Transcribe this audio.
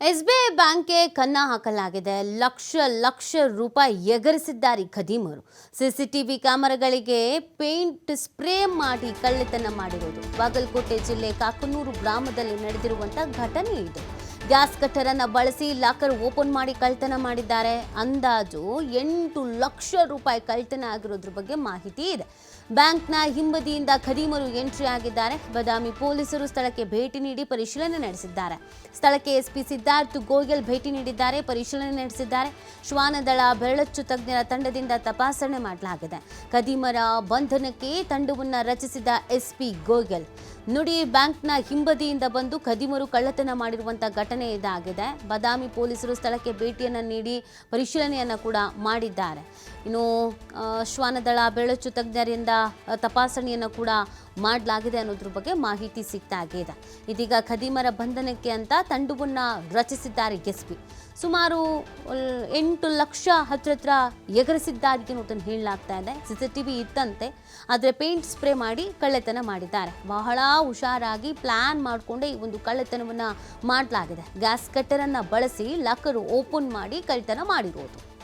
SBI ಬ್ಯಾಂಕ್ಗೆ ಕನ್ನ ಹಾಕಲಾಗಿದೆ. ಲಕ್ಷ ಲಕ್ಷ ರೂಪಾಯಿ ಎಗರಿಸಿದ್ದಾರೆ ಖದೀಮರು. ಸಿಸಿಟಿವಿ ಕ್ಯಾಮರಾಗಳಿಗೆ ಪೇಂಟ್ ಸ್ಪ್ರೇ ಮಾಡಿ ಕಳ್ಳತನ ಮಾಡಿರೋದು. ಬಾಗಲಕೋಟೆ ಜಿಲ್ಲೆ ಕಾಕನೂರು ಗ್ರಾಮದಲ್ಲಿ ನಡೆದಿರುವಂತಹ ಘಟನೆ ಇದು. ಗ್ಯಾಸ್ ಕಟ್ಟರ್ ಅನ್ನ ಬಳಸಿ ಲಾಕರ್ ಓಪನ್ ಮಾಡಿ ಕಳ್ತನ ಮಾಡಿದ್ದಾರೆ. ಅಂದಾಜು ಎಂಟು ಲಕ್ಷ ರೂಪಾಯಿ ಕಳ್ತನ ಆಗಿರೋದ್ರ ಬಗ್ಗೆ ಮಾಹಿತಿ ಇದೆ. ಬ್ಯಾಂಕ್ನ ಹಿಂಬದಿಯಿಂದ ಖದೀಮರು ಎಂಟ್ರಿ ಆಗಿದ್ದಾರೆ. ಬದಾಮಿ ಪೊಲೀಸರು ಸ್ಥಳಕ್ಕೆ ಭೇಟಿ ನೀಡಿ ಪರಿಶೀಲನೆ ನಡೆಸಿದ್ದಾರೆ. ಸ್ಥಳಕ್ಕೆ ಎಸ್ಪಿ ಸಿದ್ಧಾರ್ಥ್ ಗೋಯಲ್ ಭೇಟಿ ನೀಡಿದ್ದಾರೆ. ಪರಿಶೀಲನೆ ನಡೆಸಿದ್ದಾರೆ. ಶ್ವಾನದಳ ಬೆರಳಚ್ಚು ತಜ್ಞರ ತಂಡದಿಂದ ತಪಾಸಣೆ ಮಾಡಲಾಗಿದೆ. ಖದೀಮರ ಬಂಧನಕ್ಕೆ ತಂಡವನ್ನು ರಚಿಸಿದ ಎಸ್ಪಿ ಗೋಯಲ್, ನುಡಿ ಬ್ಯಾಂಕ್ನ ಹಿಂಬದಿಯಿಂದ ಬಂದು ಖದೀಮರು ಕಳ್ಳತನ ಮಾಡಿರುವಂತಹ ಘಟನೆ ಇದಾಗಿದೆ. ಬದಾಮಿ ಪೊಲೀಸರು ಸ್ಥಳಕ್ಕೆ ಭೇಟಿಯನ್ನು ನೀಡಿ ಪರಿಶೀಲನೆಯನ್ನು ಕೂಡ ಮಾಡಿದ್ದಾರೆ. ಇನ್ನು ಶ್ವಾನದಳ ಬೆಳಚು ತಜ್ಞರಿಂದ ತಪಾಸಣೆಯನ್ನು ಕೂಡ ಮಾಡಲಾಗಿದೆ ಅನ್ನೋದ್ರ ಬಗ್ಗೆ ಮಾಹಿತಿ ಸಿಗ್ತಾ ಇದೆ. ಇದೀಗ ಖದೀಮರ ಬಂಧನಕ್ಕೆ ಅಂತ ತಂಡವನ್ನು ರಚಿಸಿದ್ದಾರೆ ಎಸ್ಪಿ. ಸುಮಾರು ಅಲ್- ಎಂಟು ಲಕ್ಷ ಹತ್ರ ಹತ್ರ ಎಗರಿಸಿದ್ದಾರೆ ಅನ್ನೋದನ್ನು ಹೇಳಲಾಗ್ತಾ ಇದೆ. ವಿ ಇತ್ತಂತೆ, ಆದರೆ ಪೇಂಟ್ ಸ್ಪ್ರೇ ಮಾಡಿ ಕಳ್ಳತನ ಮಾಡಿದ್ದಾರೆ. ಬಹಳ ಹುಷಾರಾಗಿ ಪ್ಲ್ಯಾನ್ ಮಾಡಿಕೊಂಡೇ ಈ ಒಂದು ಕಳ್ಳತನವನ್ನ ಮಾಡಲಾಗಿದೆ. ಗ್ಯಾಸ್ ಕಟ್ಟರನ್ನು ಬಳಸಿ ಲಾಕರ್ ಓಪನ್ ಮಾಡಿ ಕಳ್ಳತನ ಮಾಡಿರೋದು.